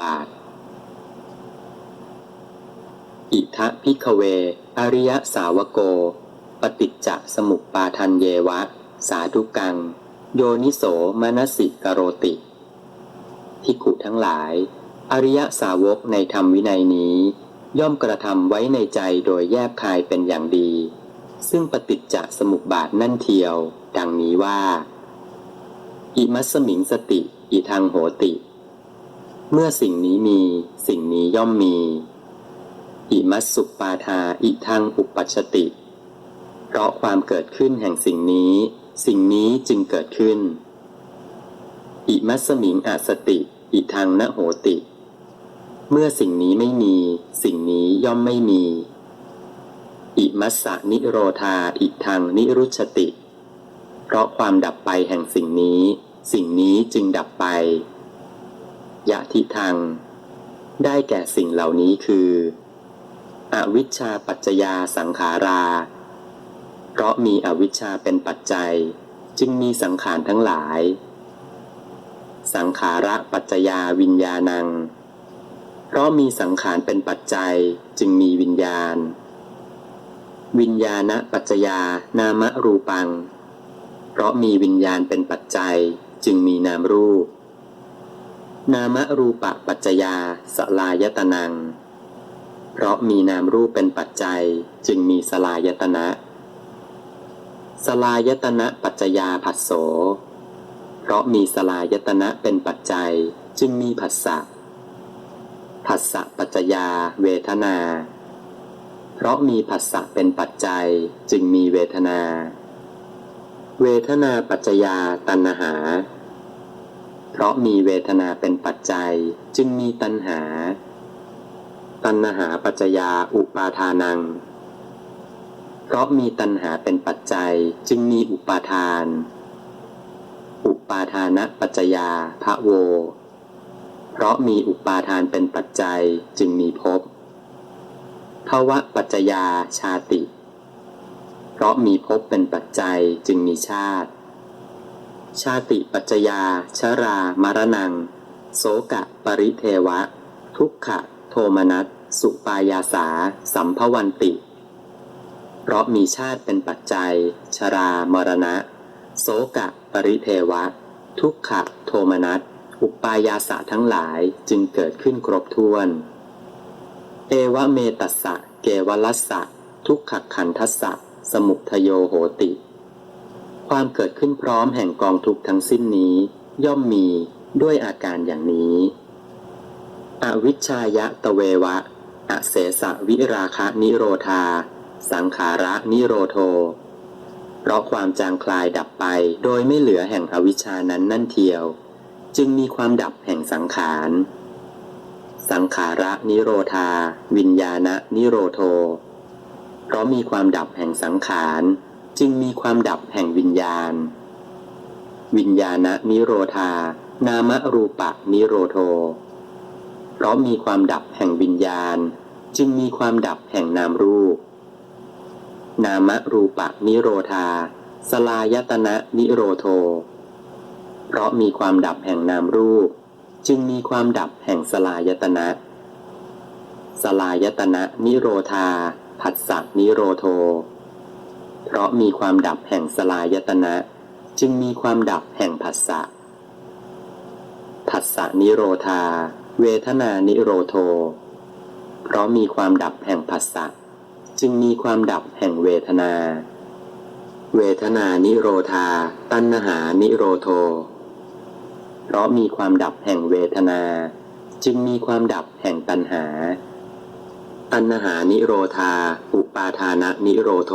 บาท อิทะพิกเว อริยสาวโก ปฏิจจสมุปปาทันเยวะ สาธุกัง โยนิโสมนสิกโรติพิกขุทั้งหลาย อริยสาวกในธรรมวินัยนี้ ย่อมกระทำไว้ในใจโดยแยบคายเป็นอย่างดี ซึ่งปฏิจจสมุปบาทนั่นเทียว ดังนี้ว่า อิมัสมิงสติ อิทังโหติ เมื่อสิ่งนี้มี สิ่งนี้ย่อมมี อิมัสสุปปาทาอิทังอุปัชติ เพราะความเกิดขึ้นแห่งสิ่งนี้ สิ่งนี้จึงเกิดขึ้น อิมัสมิงอาสติ อิทังนโหติ เมื่อสิ่งนี้ไม่มี สิ่งนี้ย่อมไม่มี อิมัสสะนิโรธาอิทังนิรุชติ เพราะความดับไปแห่งสิ่งนี้ สิ่งนี้จึงดับไป ยะทิทังได้แก่สิ่งเหล่านี้คือ อวิชชาปัจจยาสังขารา เพราะมีอวิชชาเป็นปัจจัย จึงมีสังขารทั้งหลาย สังขาระปัจจยาวิญญาณัง เพราะมีสังขารเป็นปัจจัยจึงมีวิญญาณ วิญญาณปัจจยานามรูปัง เพราะมีวิญญาณเป็นปัจจัยจึงมีนามรูป นามรูปะปัจจยาสลายตนัง เพราะมีนามรูปเป็นปัจจัยจึงมีสลายตนะ สลายตนะปัจจยาผัสโส เพราะมีสลายตนะเป็นปัจจัยจึงมีผัสสะ ผัสสะปัจจยาเวทนา เพราะมีผัสสะเป็นปัจจัยจึงมีเวทนา เวทนาปัจจยาตัณหา เพราะมีเวทนาเป็นปัจจัยจึงมีตัณหา ตัณหาปัจจยาอุปาทานัง เพราะมีตัณหาเป็นปัจจัยจึงมีอุปาทาน อุปาทานะปัจจยาภะโว เพราะมีอุปาทานเป็นปัจจัยจึงมีภพภวะปัจจยาชาติ เพราะมีภพเป็นปัจจัยจึงมีชาติ ชาติปัจจยา ชรามารนัง โสกะปริเทวะ ทุกขะโทมนัสสุปายาสา สัมภวันติ เพราะมีชาติเป็นปัจจัย ชรามรณะ โสกะปริเทวะ ทุกขะโทมนัสอุปายาสะทั้งหลายจึงเกิดขึ้นครบถ้วน เอวะเมตัสสะ เกวลัสสะ ทุกขขันทัสสะ สมุทโยโหติ ความเกิดขึ้นพร้อมแห่งกองทุกข์ทั้งสิ้นนี้ ย่อมมีด้วยอาการอย่างนี้ อวิชชายะตะเววะ อเสสะวิราคะนิโรธา สังขาระนิโรโท เพราะความจางคลายดับไปโดยไม่เหลือแห่งอวิชชานั้นนั่นเทียว จึงมีความดับแห่งสังขาร สังขาระนิโรธา วิญญาณนิโรโท เพราะมีความดับแห่งสังขาร จึงมีความดับแห่งวิญญาณ วิญญาณนิโรธา นามรูปะนิโรโท เพราะมีความดับแห่งวิญญาณ จึงมีความดับแห่งนามรูป นามรูปะนิโรธา สลายตนะนิโรโท เพราะมีความดับแห่งนามรูป จึงมีความดับแห่งสลายตนะ สลายตนะนิโรธา ผัสสะนิโรโท เพราะมีความดับแห่งสลายตนะ จึงมีความดับแห่งผัสสะผัสสะนิโรธา เวทนานิโรโท เพราะมีความดับแห่งผัสสะจึงมีความดับแห่งเวทนา เวทนานิโรธา ตัณหานิโรโท เพราะมีความดับแห่งเวทนา จึงมีความดับแห่งตัณหา ตัณหานิโรธา อุปาทานะนิโรโท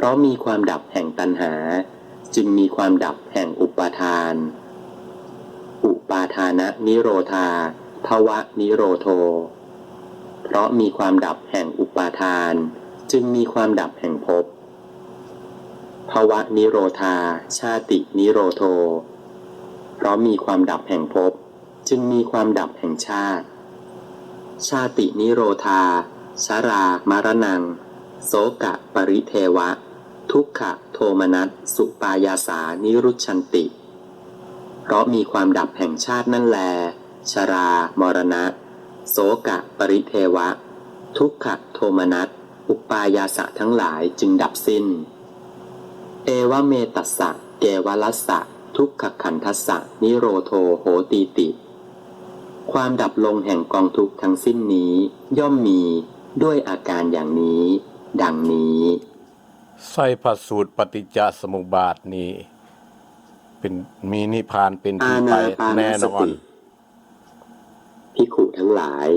เพราะมีความดับแห่งตัณหา จึงมีความดับแห่งอุปาทาน อุปาทานะนิโรธาภวะนิโรโท เพราะมีความดับแห่งอุปาทาน จึงมีความดับแห่งภพภวะนิโรธา ชาตินิโรโท เพราะมีความดับแห่งภพจึงมีความดับแห่งชาติ ชาตินิโรธา ชารามารนัง โสกะปริเทวะ ทุกขะโทมนัสสุปายาสานิรุชันติ เพราะมีความดับแห่งชาตินั่นแล ชรา มรณะ โสกะ ปริเทวะ ทุกขะโทมนัสอุปายาสะทั้งหลายจึงดับสิ้น เอวเมตัสสะ เกวลัสสะ ทุกขขันทัสสะ นิโรโทโหตีติ ความดับลงแห่งกองทุกข์ทั้งสิ้นนี้ ย่อมมีด้วยอาการอย่างนี้ ดังนี้ ไส้พระสูตรปฏิจจสมุปบาทนี้เป็นมีนิพพานเป็นอาที่ไปณาปาแน่นนสอนติพิขุทั้งหลาย